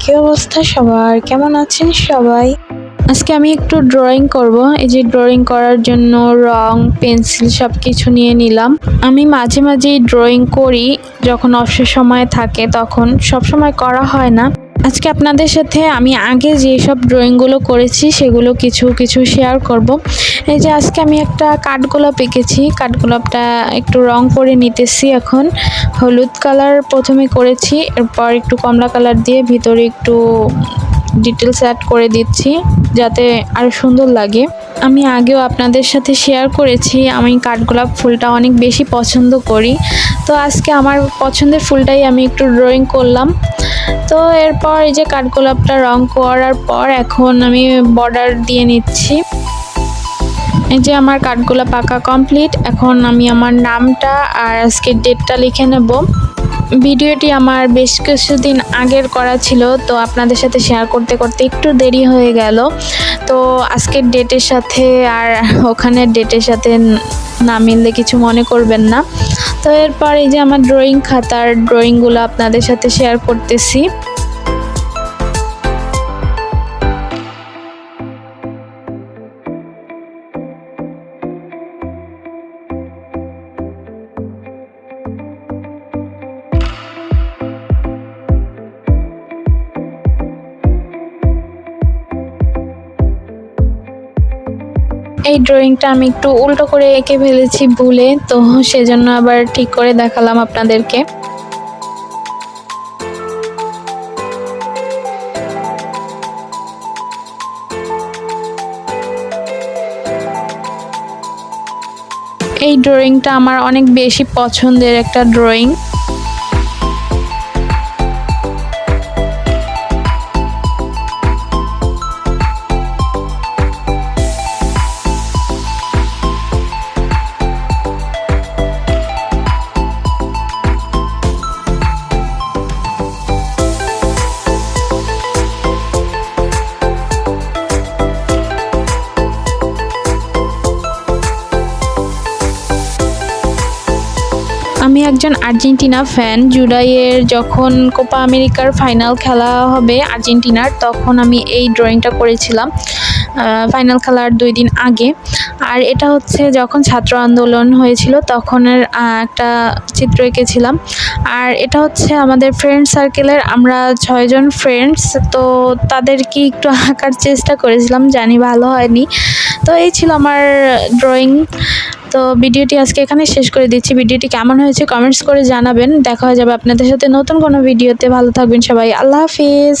কি অবস্থা সবার? কেমন আছেন সবাই? আজকে আমি একটু ড্রয়িং করব। এই যে ড্রয়িং করার জন্য রং পেন্সিল সব কিছু নিয়ে নিলাম। আমি মাঝে মাঝেই ড্রয়িং করি। যখন অবসর সময় থাকে তখন সব সময় করা হয় না। আজকে আপনাদের সাথে আমি আগে যেসব ড্রয়িংগুলো করেছি সেগুলো কিছু কিছু শেয়ার করব। এই যে আজকে আমি একটা কাঠগোলাপ এঁকেছি। কাঠগোলাপটা একটু রং করে নিতেছি এখন। হলুদ কালার প্রথমে করেছি, এরপর একটু কমলা কালার দিয়ে ভিতরে একটু ডিটেলস অ্যাড করে দিচ্ছি, যাতে আরও সুন্দর লাগে। আমি আগেও আপনাদের সাথে শেয়ার করেছি, আমি কাঠগোলাপ ফুলটা অনেক বেশি পছন্দ করি। তো আজকে আমার পছন্দের ফুলটাই আমি একটু ড্রয়িং করলাম। তো এরপর এই যে কাঠগোলাপটা রং করার পর এখন আমি বর্ডার দিয়ে নিচ্ছি। এই যে আমার কার্ডগুলো পাকা কমপ্লিট, এখন আমি আমার নামটা আর আজকের ডেটটা লিখে নেব। ভিডিওটি আমার বেশ কিছুদিন আগের করা ছিল, তো আপনাদের সাথে শেয়ার করতে করতে একটু দেরি হয়ে গেল। তো আজকের ডেটের সাথে আর ওখানের ডেটের সাথে না মিললে কিছু মনে করবেন না। তো এরপর এই যে আমার ড্রয়িং খাতার ড্রয়িংগুলো আপনাদের সাথে শেয়ার করতেছি। এই ড্রয়িংটা আমি একটু উল্টো করে এঁকে ফেলেছি ভুলে, তো সেজন্য আবার ঠিক করে দেখালাম আপনাদেরকে। এই ড্রয়িংটা আমার অনেক বেশি পছন্দের একটা ড্রয়িং আমি একজন আর্জেন্টিনা ফ্যান জুলাইয়ের যখন কোপা আমেরিকার ফাইনাল খেলা হবে আর্জেন্টিনার, তখন আমি এই ড্রয়িংটা করেছিলাম ফাইনাল খেলার দুই দিন আগে। আর এটা হচ্ছে যখন ছাত্র আন্দোলন হয়েছিল তখনের একটা চিত্র এঁকেছিলাম। আর এটা হচ্ছে আমাদের ফ্রেন্ড সার্কেলের আমরা ছয়জন ফ্রেন্ডস তো তাদেরকে একটু আঁকার চেষ্টা করেছিলাম, জানি ভালো হয়নি। তো এই ছিল আমার ড্রয়িং তো ভিডিওটি আজকে এখানে শেষ করে দিচ্ছি। ভিডিওটি কেমন হয়েছে কমেন্টস করে জানাবেন। দেখা হয়ে যাবে আপনাদের সাথে নতুন কোনো ভিডিওতে। ভালো থাকবেন সবাই। আল্লাহ হাফিজ।